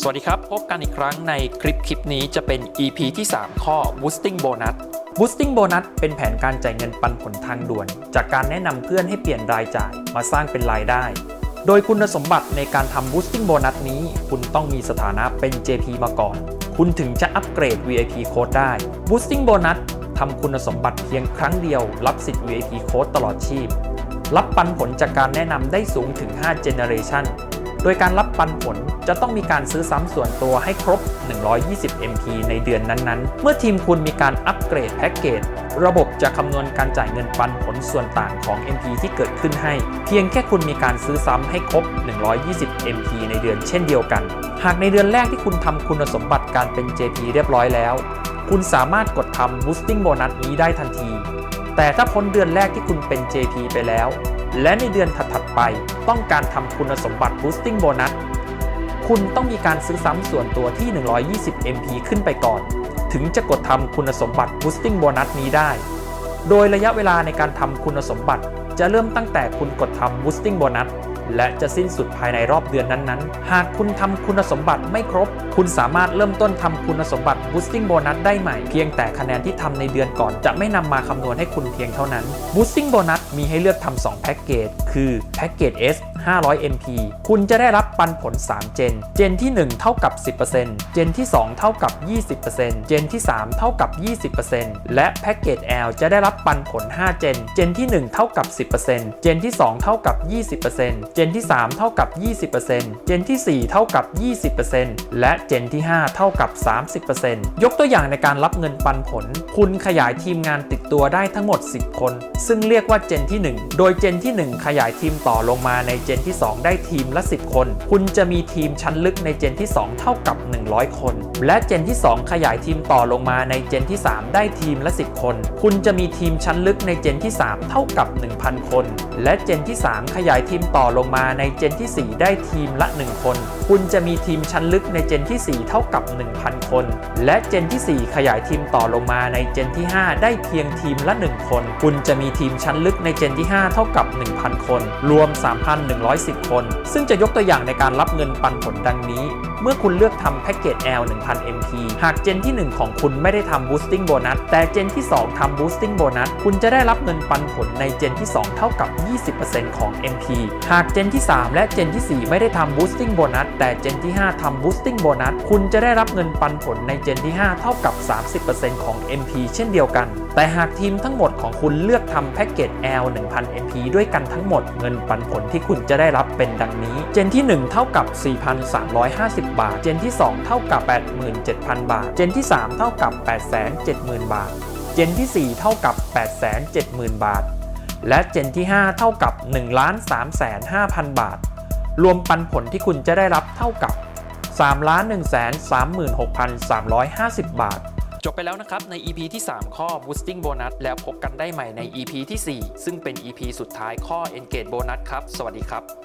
สวัสดีครับ พบกันอีกครั้งในคลิปคลิปนี้จะเป็น EP ที่ 3 ข้อ boosting bonus boosting bonus เป็นแผนการจ่ายเงินปันผลทางด่วน จากการแนะนำเพื่อนให้เปลี่ยนรายจ่ายมาสร้างเป็นรายได้ โดยคุณสมบัติในการทำ boosting bonus นี้ คุณต้องมีสถานะเป็น JP มาก่อน คุณถึงจะอัปเกรด VIP code ได้ boosting bonus ทำคุณสมบัติเพียงครั้งเดียว รับสิทธิ์ VIP code ตลอดชีพ รับปันผลจากการแนะนำได้สูงถึง 5 generation โดยการรับปันผลจะต้องมีการซื้อซ้ำส่วนตัวให้ครบ 120 MP ในเดือนนั้นๆ เมื่อทีมคุณมีการอัปเกรดแพ็กเกจ ระบบจะคำนวณการจ่ายเงินปันผลส่วนต่างของ MP ที่เกิดขึ้นให้ เพียงแค่คุณมีการซื้อซ้ำให้ครบ 120 MP ในเดือนเช่นเดียวกัน หากในเดือนแรกที่คุณทำคุณสมบัติการเป็น JP เรียบร้อยแล้ว คุณสามารถกดทำ boosting bonus นี้ได้ทันที แต่ถ้าพ้นเดือนแรกที่คุณเป็น JP ไปแล้ว และในเดือนถัดๆไปต้องการทำคุณสมบัติ boosting bonus คุณต้องมีการซื้อซ้ำส่วนตัวที่ 120 MP ขึ้นไปก่อน ถึงจะกดทำคุณสมบัติ boosting bonus นี้ได้ โดยระยะเวลาในการทำคุณสมบัติจะเริ่มตั้งแต่คุณกดทำ boosting bonus และจะสิ้นสุดภายในรอบเดือนนั้นๆ หากคุณทำคุณสมบัติไม่ครบ คุณสามารถเริ่มต้นทำคุณสมบัติ boosting bonus ได้ใหม่ เพียงแต่คะแนนที่ทำในเดือนก่อนจะไม่นำมาคำนวณให้คุณเพียงเท่านั้น boosting bonus มีให้เลือกทำ2แพ็กเกจคือแพ็กเกจ S 500 MP คุณจะได้รับปันผล 3 เจน เจนที่ 1 เท่ากับ 10%เจนที่ 2 เท่ากับ 20%เจนที่ 3 เท่ากับ 20%และแพ็กเกจ L จะได้รับปันผล 5 เจน เจนที่ 1 เท่ากับ 10%เจนที่ 2 เท่ากับ 20%เจนที่ 3 เท่ากับ 20%เจนที่ 4 เท่ากับ 20%และเจนที่ 5 เท่ากับ 30%ยกตัวอย่างในการรับเงินปันผล คุณขยายทีมงานติดตัวได้ทั้งหมด 10 คน ซึ่งเรียกว่าเจนที่ 1 โดยเจนที่ 1 ขยายทีมต่อลงมาในเจนนที่ 2 ได้ทีมละ 10 คน คุณจะมีทีมชั้นลึกในเจนที่ 2 เท่ากับ 100 คน และเจนที่ 2 ขยายทีมต่อลงมาในเจนที่ 3 ได้ทีมละ 10 คน คุณจะมีทีมชั้นลึกในเจนที่ 3 เท่ากับ 1,000 คน และเจนที่ 3 ขยายทีมต่อลงมาในเจนที่ 4 ได้ทีมละ 1 คน คุณจะมีทีมชั้นลึกในเจนที่ 4 เท่ากับ 1,000 คน และเจนที่ 4 ขยายทีมต่อลงมาในเจนที่ 5 ได้เพียงทีมละ 1 คน คุณจะมีทีมชั้นลึกในเจนที่ 5 เท่ากับ 1,000 คน รวม110 คน ซึ่งจะยกตัวอย่างในการรับเงินปันผลดังนี้ เมื่อคุณเลือกทำแพ็กเกจ L 1000 MP หากเจนที่ 1 ของคุณไม่ได้ทำ boosting bonus แต่เจนที่ 2 ทำ boosting bonus คุณจะได้รับเงินปันผลในเจนที่ 2 เท่ากับ 20%ของ MP หากเจนที่ 3 และเจนที่ 4 ไม่ได้ทำ boosting bonus แต่เจนที่ 5 ทำ boosting bonus คุณจะได้รับเงินปันผลในเจนที่ 5 เท่ากับ 30%ของ MP เช่นเดียวกัน แต่หากทีมทั้งหมดของคุณเลือกทำแพ็กเกจ L 1000 MP ด้วยกันทั้งหมดเงินปันผลที่คุณจะได้รับเป็นดังนี้ เจนที่ 1 เท่ากับ 4,350 บาท เจนที่ 2 เท่ากับ 87,000 บาท เจนที่ 3 เท่ากับ 870,000 บาท เจนที่ 4 เท่ากับ 870,000 บาท และเจนที่ 5 เท่ากับ 1 3 5 0 0 0 บาท รวมปันผลที่คุณจะได้รับเท่ากับ 3 1 3 6 3 5 0 บาท จบไปแล้วนะครับใน EP ที่ 3 ข้อ boosting bonus แล้วพบกันได้ใหม่ใน EP ที่ 4 ซึ่งเป็น EP สุดท้ายข้อ engage bonus ครับ สวัสดีครับ